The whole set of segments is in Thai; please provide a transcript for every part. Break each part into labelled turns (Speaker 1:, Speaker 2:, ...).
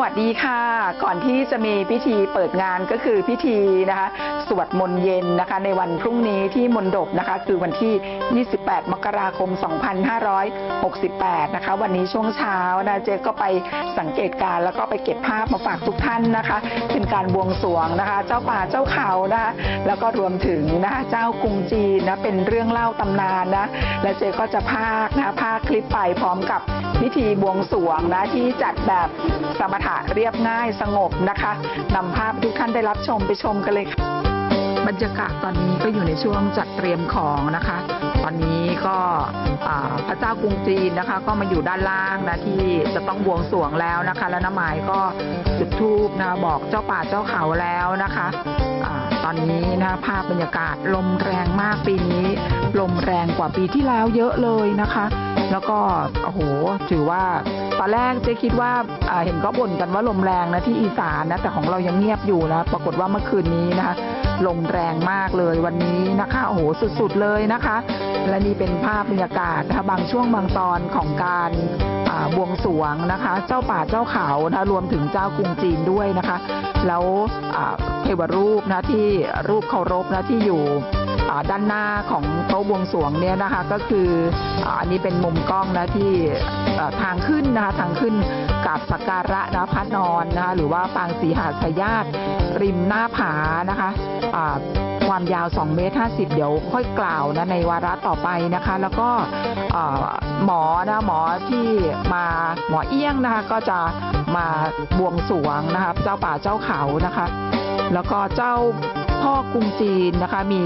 Speaker 1: วัสดีค่ะ ก่อนที่จะมีพิธีเปิดงานก็คือพิธีนะคะสวดมนต์เย็นนะคะในวันพรุ่งนี้ที่มณฑปนะคะคือวันที่ 28 มกราคม 2568 นะคะวันนี้ช่วงเช้านะเจ๊ก็ไปสังเกตการ์แล้วก็ไปเก็บภาพมาฝากทุกท่านนะคะ เป็นการบวงสรวงนะคะ เจ้าป่าเจ้าเขานะคะแล้วก็รวมถึงนะคะเจ้ากรุงจีนนะเป็นเรื่องเล่าตำนานนะและเจ๊ก็จะพากนะคะพากคลิปไปพร้อมกับพิธีบวงสรวงนะที่จัดแบบสมถะเรียบง่ายสงบนะคะนำภาพทุกท่านได้รับชมไปชมกันเลยค่ะบรรยากาศตอนนี้ก็อยู่ในช่วงจัดเตรียมของนะคะ ตอนนี้ก็พระเจ้ากรุงจีนนะคะ ก็มาอยู่ด้านล่างนะที่จะต้องบวงสรวงแล้วนะคะ แล้วน้ำหมายก็จุดธูปนะบอกเจ้าป่าเจ้าเขาแล้วนะคะอาตอนนี้นะภาพบรรยากาศลมแรงมากปีนี้ ลมแรงกว่าปีที่แล้วเยอะเลยนะคะ แล้วก็โอ้โหถือว่าตอนแรกเจ๊คิดว่าาเห็นก็บ่นกันว่าลมแรงนะที่อีสานนะแต่ของเรายังเงียบอยู่นะปรากฏว่าเมื่อคืนนี้นะคะลมแรงมากเลยวันนี้นะคะโอ้โหสุดๆเลยนะคะ และนี่เป็นภาพบรรยากาศนะคะบางช่วงบางตอนของการาบวงสรวงนะคะ เจ้าป่าเจ้าเขานะรวมถึงเจ้ากรุงจีนด้วยนะคะ แล้วเทวรูปนะที่รูปเคารพนะที่อยู่ ด้านหน้าของโต๊ะบวงสรวงเนี่ยนะคะก็คืออันนี้เป็นมุมกล้องนะที่ทางขึ้นนะคะทางขึ้นกับสักการะนะพระนอนนะคะหรือว่าปางสีหาสยาตริมหน้าผานะคะความยาว2เมตร50 เดี๋ยวค่อยกล่าวนะในวาระต่อไปนะคะ แล้วก็หมอนะหมอที่มาหมอเอี้ยงนะคะก็จะมาบวงสรวงนะคะเจ้าป่าเจ้าเขานะคะ แล้วก็เจ้าพ่อกรุงจีนนะคะมี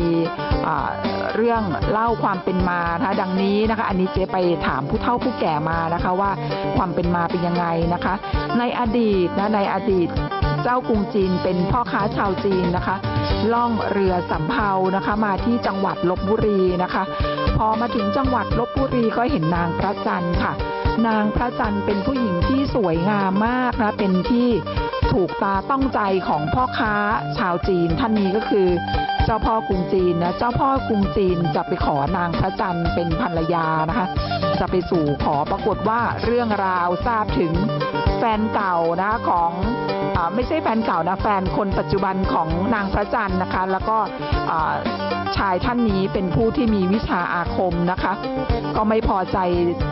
Speaker 1: เรื่องเล่าความเป็นมานะคะดังนี้นะคะอันนี้เจ๊ไปถามผู้เฒ่าผู้แก่มานะคะว่าความเป็นมาเป็นยังไงนะคะ ในอดีตนะในอดีตเจ้ากรุงจีนเป็นพ่อค้าชาวจีนนะคะ ล่องเรือสำเภานะคะมาที่จังหวัดลบบุรีนะคะ พอมาถึงจังหวัดลบบุรีก็เห็นนางพระจันทร์ค่ะ นางพระจันทร์เป็นผู้หญิงที่สวยงามมากนะเป็นที่ถูกตาต้องใจของพ่อค้าชาวจีนท่านนี้ก็คือ เจ้าพ่อกรุงจีนนะเจ้าพ่อกรุงจีนจะไปขอนางพระจันทร์เป็นภรรยานะคะ จะไปสู่ขอปรากฏว่าเรื่องราวทราบถึงแฟนเก่านะของอไม่ใช่แฟนเก่านะแฟนคนปัจจุบันของนางพระจันทร์นะคะ แล้วก็ชายท่านนี้เป็นผู้ที่มีวิชาอาคมนะคะ ก็ไม่พอใจ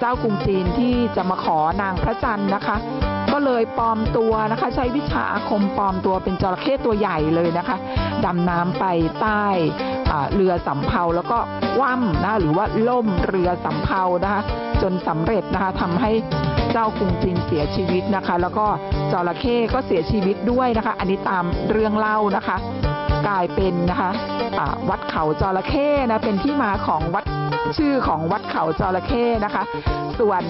Speaker 1: เจ้ากรุงจีนที่จะมาขอนางพระจันทร์นะคะ ก็เลยปลอมตัวนะคะ ใช้วิชาอาคมปลอมตัวเป็นจระเข้ตัวใหญ่เลยนะคะดำน้ำไปใต้เรือสำเภาแล้วก็ว่ำนะหรือว่าล่มเรือสำเภานะคะ จนสำเร็จนะคะทำให้เจ้ากรุงจีนเสียชีวิตนะคะ แล้วก็จระเข้ก็เสียชีวิตด้วยนะคะ อันนี้ตามเรื่องเล่านะคะ กลายเป็นนะคะ วัดเขาจระเข้นะเป็นที่มาของวัดชื่อของวัดเขาจระเข้นะคะ ส่วน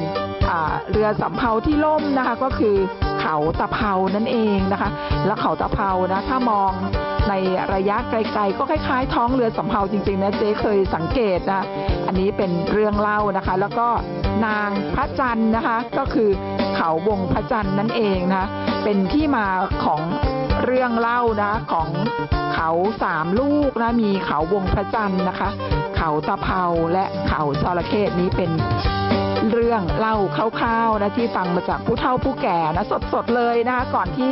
Speaker 1: เรือสำเภาที่ล่มนะคะก็คือเขาตะเภานั่นเองนะคะ แล้วเขาตะเภานะถ้ามองในระยะไกลๆ ก็คล้ายๆ ท้องเรือสำเภาจริงๆนะเจ๊เคยสังเกตนะอันนี้เป็นเรื่องเล่านะคะ แล้วก็นางพระจันทร์นะคะก็คือเขาวงพระจันทร์นั่นเองนะคะเป็นที่มาของ เรื่องเล่านะของเขาสามลูกนะมีเขาวงพระจันทร์นะคะ เขาตะเภาและเขาจระเข้นี้เป็นเรื่องเล่าคร่าวๆนะที่ฟังมาจากผู้เฒ่าผู้แก่นะสดๆเลยนะคะก่อนที่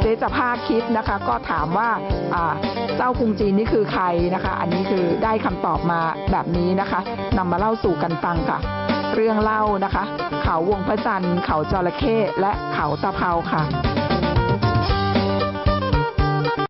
Speaker 1: เจ๊จะพาคลิปนะคะ ก็ถามว่าอ่าเจ้ากรุงจีนนี่คือใครนะคะ อันนี้คือได้คำตอบมาแบบนี้นะคะนำมาเล่าสู่กันฟังค่ะ เรื่องเล่านะคะ เขาวงพระจันทร์เขาจระเข้และเขาตะเภาค่ะ